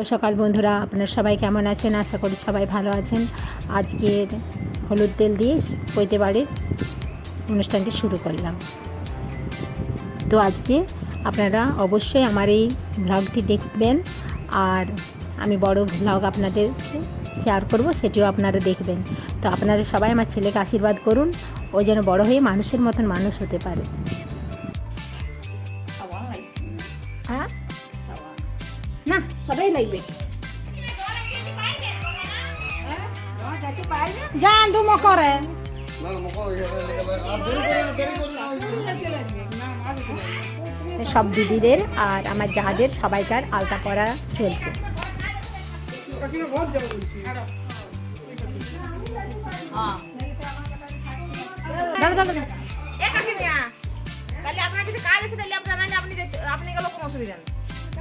সকাল বন্ধুরা, আপনারা সবাই কেমন আছেন? আশা করি সবাই ভালো আছেন। আজকের হলুদ তেল দিয়ে পৈতে বাড়ির অনুষ্ঠানটি শুরু করলাম। তো আজকে আপনারা অবশ্যই আমার এই ব্লগটি দেখবেন আর আমি বড় ব্লগ আপনাদের শেয়ার করব, সেটিও আপনারা দেখবেন। তো আপনারা সবাই আমার ছেলেকে আশীর্বাদ করুন, ও যেন বড় হয়ে মানুষের মতন মানুষ হতে পারে। সবাই লাগবে। যান তো মকরে সব দিদিদের আর আমার যাদের সবাইকার আলতা পরা চলছে। দাঁড়া দাঁড়া দাঁড়া। এ কাকিমিয়া তাহলে আপনার যদি কাজ আছে তাহলে আপনার আপনি যেতে- আপনি গেলেও কোনো অসুবিধা নেই।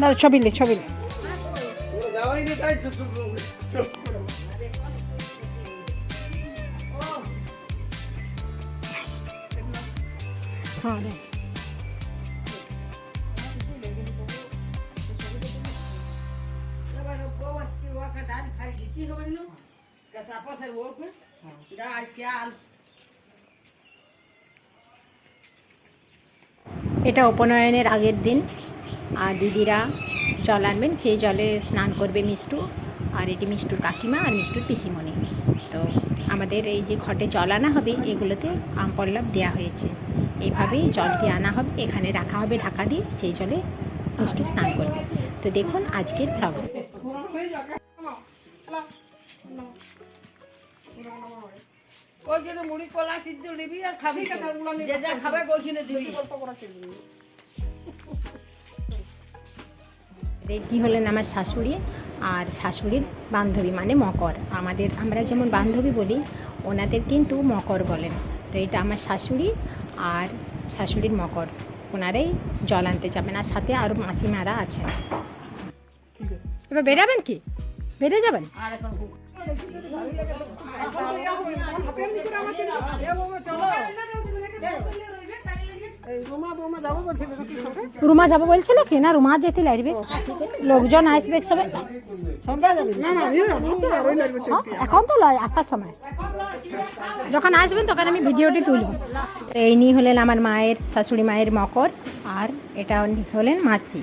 না ছবি নে ছবি নে। হ্যাঁ, এটা উপনয়নের আগের দিন। আর দিদিরা জল আনবেন, সেই জলে স্নান করবে মিষ্টু আর এটি মিষ্টুর কাকিমা আর মিষ্টুর পিসিমণি। তো আমাদের এই যে ঘটে জল আনা হবে, এগুলোতে আম পল্লব দেওয়া হয়েছে। এইভাবেই জলটি আনা হবে, এখানে রাখা হবে ঢাকা দিয়ে, সেই জলে মিষ্টু স্নান করবে। তো দেখুন আজকের ব্লগ মুড়ি, কলা সিদ্ধ দিবি আর খাবি। খাবে দিবি। রেডি হলেন আমার শাশুড়ি? আর শাশুড়ির বান্ধবী মানে মকর। আমাদের, আমরা যেমন বান্ধবী বলি, ওনাদের কিন্তু মকর বলেন। তো এটা আমার শাশুড়ি আর শাশুড়ির মকর। ওনারাই জল আনতে যাবেন আর সাথে আরও মাসিমারা আছেন। এবার বেরাবেন কি? বেরিয়ে যাবেন? আর রুমা যাব বলছিল কি না রুমা যেতে লাগবে লোকজন আসবে সবাই হ্যাঁ, এখন তো লয় আসার সময় যখন আসবেন তখন আমি ভিডিওটি তুলব এই নিয়ে হলেন আমার মায়ের শাশুড়ি মায়ের মকর আর এটা হলেন মাসি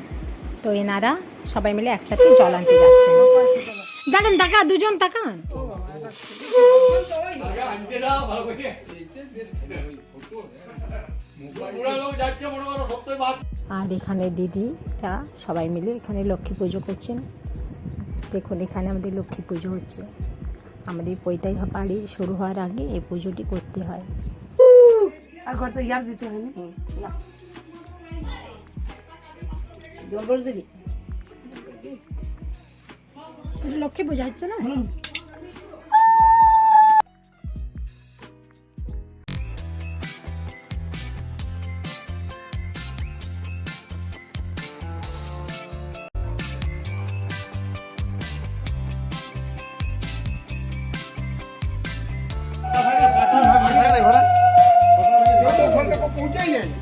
তো এনারা সবাই মিলে একসাথে জল আনতে যাচ্ছেন দাঁড়ান টাকা দুজন তাকান আর এখানে দিদিরা সবাই মিলে এখানে লক্ষ্মী পুজো করছেন। দেখুন এখানে আমাদের লক্ষ্মী পুজো হচ্ছে। আমাদের পৈতাই বাড়ি শুরু হওয়ার আগে এই পুজোটি করতে হয়। আর করতে ইয়ার দিতে হয় না। জল করে দিবি। এটা লক্ষ্মী পূজা হচ্ছে না?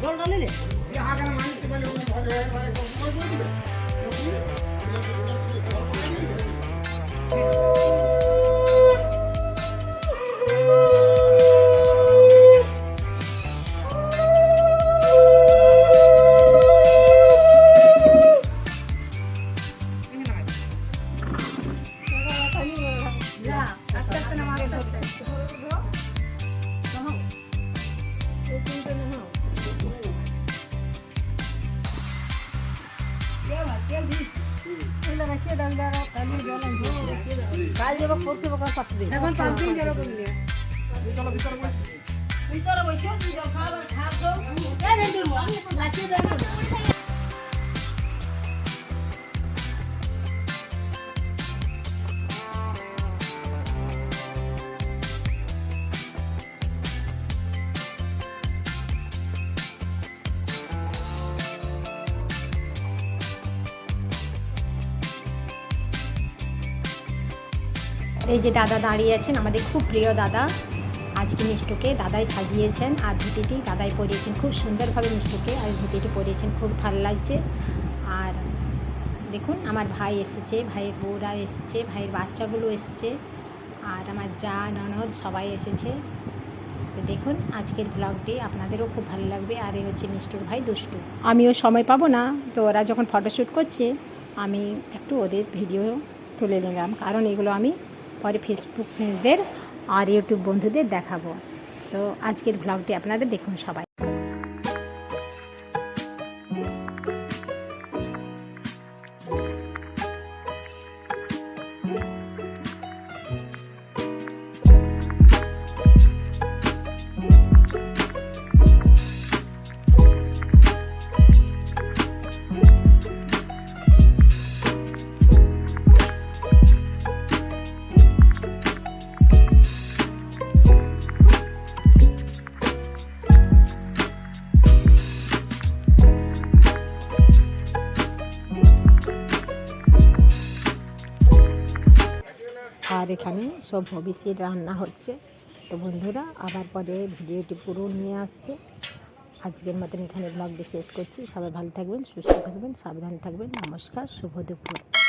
বড়টা নিলে ভিতরে বসে। জল খাওয়া এই যে দাদা দাঁড়িয়ে আছেন, আমাদের খুব প্রিয় দাদা। আজকে মিষ্টুকে দাদাই সাজিয়েছেন আর ধুতিটি দাদাই পরিয়েছেন। খুব সুন্দরভাবে মিষ্টুকে আর ধুতিটি পরিয়েছেন, খুব ভালো লাগছে। আর দেখুন, আমার ভাই এসেছে, ভাইয়ের বউরা এসছে, ভাইয়ের বাচ্চাগুলো এসছে, আর আমার যা ননদ সবাই এসেছে। তো দেখুন, আজকের ব্লগটি আপনাদেরও খুব ভালো লাগবে। আর এই হচ্ছে মিষ্টুর ভাই দুষ্টু। আমিও সময় পাবো না, তো ওরা যখন ফটোশ্যুট করছে, আমি একটু ওদের ভিডিও তুলে নিলাম। কারণ এগুলো আমি পরে ফেসবুক ফ্রেন্ডদের আর ইউটিউব বন্ধুদের দেখাবো। তো আজকের ব্লগটি আপনারা দেখুন সবাই। এখানে সব হবিসির রান্না হচ্ছে। তো বন্ধুরা, আবার পরে ভিডিওটি পুরো নিয়ে আসছে। আজকের মতন এখানে ব্লগটি শেষ করছি। সবাই ভালো থাকবেন, সুস্থ থাকবেন, সাবধান থাকবেন। নমস্কার, শুভ দুপুর।